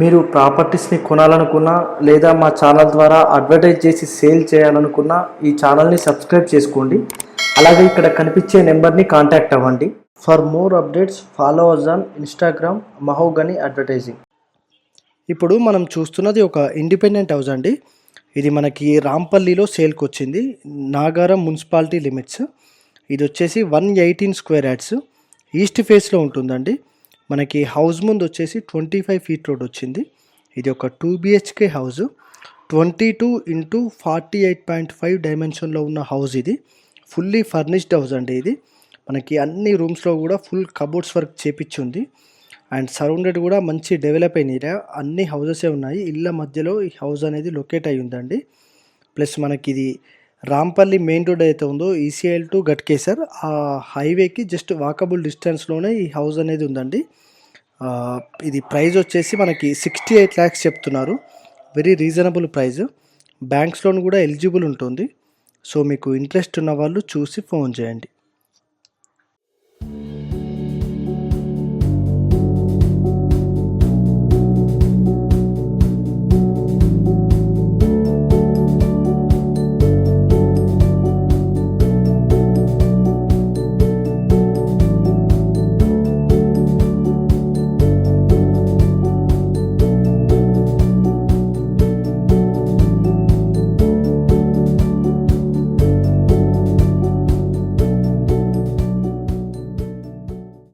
మీరు ప్రాపర్టీస్ని కొనాలనుకున్నా లేదా మా ఛానల్ ద్వారా అడ్వర్టైజ్ చేసి సేల్ చేయాలనుకున్నా ఈ ఛానల్ని సబ్స్క్రైబ్ చేసుకోండి. అలాగే ఇక్కడ కనిపించే నెంబర్ని కాంటాక్ట్ అవ్వండి. For more updates follow us on Instagram Mahogany advertising. ఇప్పుడు మనం చూస్తున్నది ఒక ఇండిపెండెంట్ హౌస్ అండి. ఇది మనకి రాంపల్లిలో సేల్కి వచ్చింది. Nagaram municipality limits. ఇది వచ్చేసి one eighteen square yards east ఫేస్లో ఉంటుందండి. మనకి హౌస్ ముందు వచ్చేసి ట్వంటీ ఫైవ్ ఫీట్ రోడ్ వచ్చింది. ఇది ఒక two BHK house. Twenty two into forty eight point five డైమెన్షన్లో ఉన్న హౌస్ ఇది. ఫుల్లీ ఫర్నిష్డ్ హౌస్ అండి ఇది. మనకి అన్ని రూమ్స్లో కూడా ఫుల్ కబోర్డ్స్ వర్క్ చేపించి ఉంది. అండ్ సరౌండెడ్ కూడా మంచి డెవలప్ అయిన ఏరియా అన్ని హౌజెసే ఉన్నాయి. ఇళ్ళ మధ్యలో ఈ హౌస్ అనేది లొకేట్ అయి ఉందండి. ప్లస్ మనకి ఇది రాంపల్లి మెయిన్ రోడ్ అయితే ఉందో ఈసీఐఎల్ టు గట్కేసర్ ఆ హైవేకి జస్ట్ వాకబుల్ డిస్టెన్స్లోనే ఈ హౌస్ అనేది ఉందండి. ఇది ప్రైస్ వచ్చేసి మనకి సిక్స్టీ ఎయిట్ ల్యాక్స్ చెప్తున్నారు. Very reasonable price. Banks loan కూడా ఎలిజిబుల్ ఉంటుంది. సో మీకు ఇంట్రెస్ట్ ఉన్న వాళ్ళు చూసి ఫోన్ చేయండి.